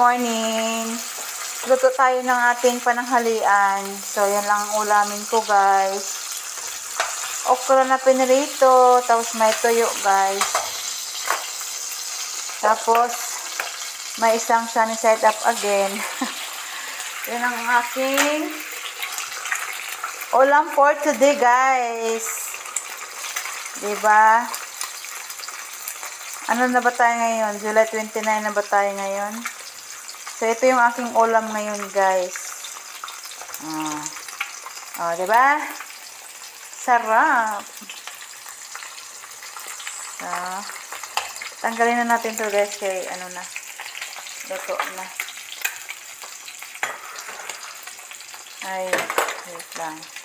morning. Luto tayo ng ating pananghalian. So, yan lang ang ulamin ko, guys. Okra na pinirito. Tapos may toyo, guys. Tapos, may isang sunny side up again. yan ang aking ulam for today, guys. Diba? Ano na ba tayo ngayon? July 29 na ba tayo ngayon? So, ito yung aking ulam ngayon, guys. Mm. O, oh, diba? Sarap! So, tanggalin na natin to guys kay ano na. Luto na. Ay, wait lang.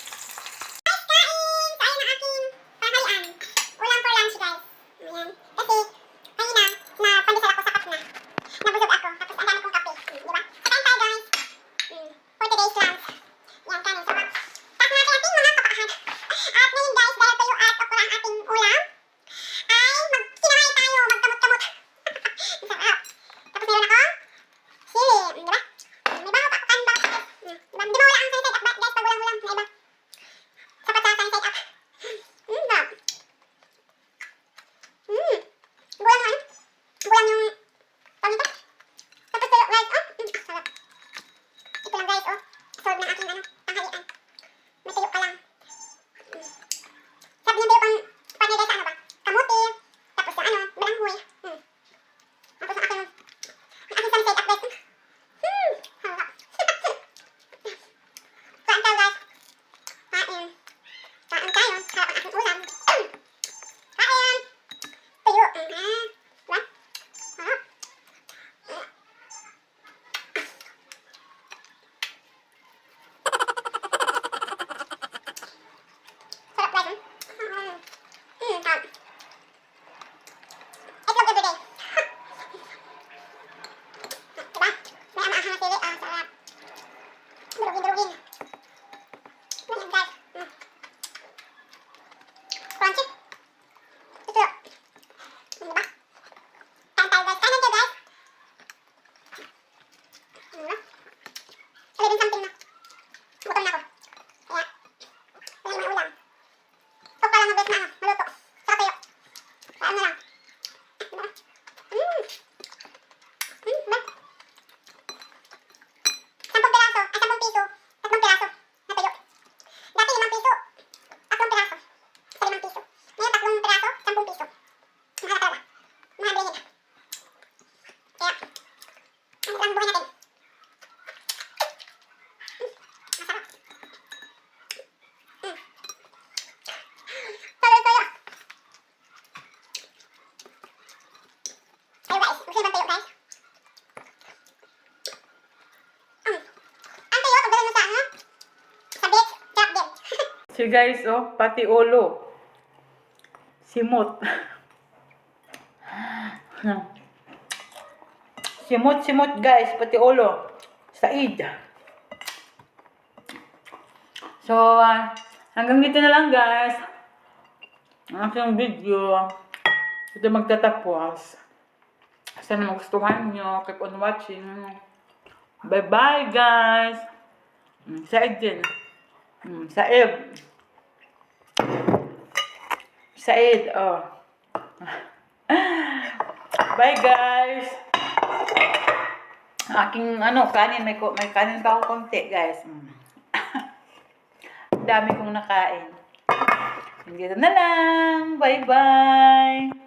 So guys, oh, pati ulo. Simot. simot-simot guys, pati ulo. Said. So, uh, hanggang dito na lang guys. Ang aking video. Ito magtatapos. Sana magustuhan nyo. Keep on watching. Bye-bye guys. Said din. Mm, Saib. Said, oh. Bye guys. Aking ano, kanin may ko, may kanin pa ako konti, guys. Mm. Dami kong nakain. Hanggang na lang. Bye-bye.